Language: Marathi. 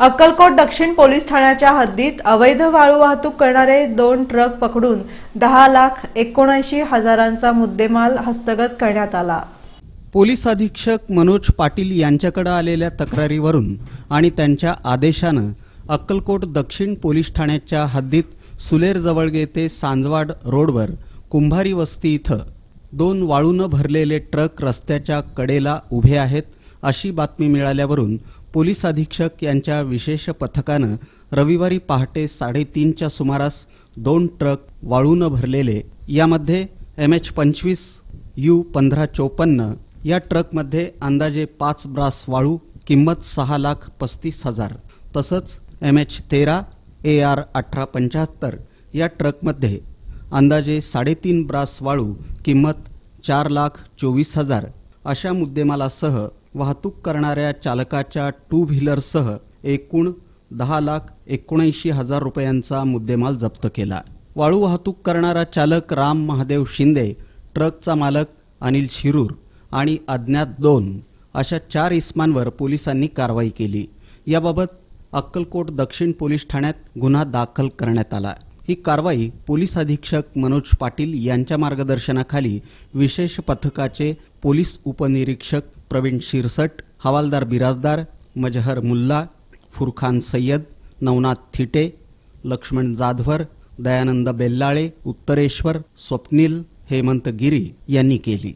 अक्कलकोट दक्षिण पोलीस ठाण्याच्या हद्दीत अवैध वाळू वाहतूक करणारे दोन ट्रक पकडून दहा लाख एकोणऐंशी हजारांचा मुद्देमाल हस्तगत करण्यात आला. पोलीस अधीक्षक मनोज पाटील यांच्याकडे आलेल्या तक्रारीवरून आणि त्यांच्या आदेशानं अक्कलकोट दक्षिण पोलीस ठाण्याच्या हद्दीत सुलेरजवळगे ते सांजवाड रोडवर कुंभारी वस्ती इथं दोन वाळूनं भरलेले ट्रक रस्त्याच्या कडेला उभे आहेत. अशी बातमी मिळाल्यावरून पोलीस अधीक्षक यांच्या विशेष पथकानं रविवारी पहाटे साडेतीनच्या सुमारास दोन ट्रक वाळूनं भरलेले यामध्ये एम एच पंचवीस यू पंधरा चोपन्न या ट्रकमध्ये अंदाजे पाच ब्रास वाळू किंमत सहा लाख पस्तीस हजार तसंच एम एच तेरा ए आर अठरा पंच्याहत्तर या ट्रकमध्ये अंदाजे साडेतीन ब्रास वाळू किंमत चार लाख चोवीस हजार अशा मुद्देमालासह वाहतूक करणाऱ्या चालकाच्या टू व्हीलरसह एकूण दहा लाख एकोणऐंशी हजार रुपयांचा मुद्देमाल जप्त केला. वाळू वाहतूक करणारा चालक राम महादेव शिंदे ट्रकचा मालक अनिल शिरूर आणि अज्ञात दोन अशा चार इस्मांवर पोलिसांनी कारवाई केली. याबाबत अक्कलकोट दक्षिण पोलीस ठाण्यात गुन्हा दाखल करण्यात आला. ही कारवाई पोलीस अधीक्षक मनोज पाटील यांच्या मार्गदर्शनाखाली विशेष पथकाचे पोलीस उपनिरीक्षक प्रवीण शिरसट हवालदार बिराजदार मजहर मुल्ला फुरखान सय्यद नवनाथ थिटे लक्ष्मण जाधवर दयानंद बेल्लाळे उत्तरेश्वर स्वप्नील हेमंत गिरी यांनी केली.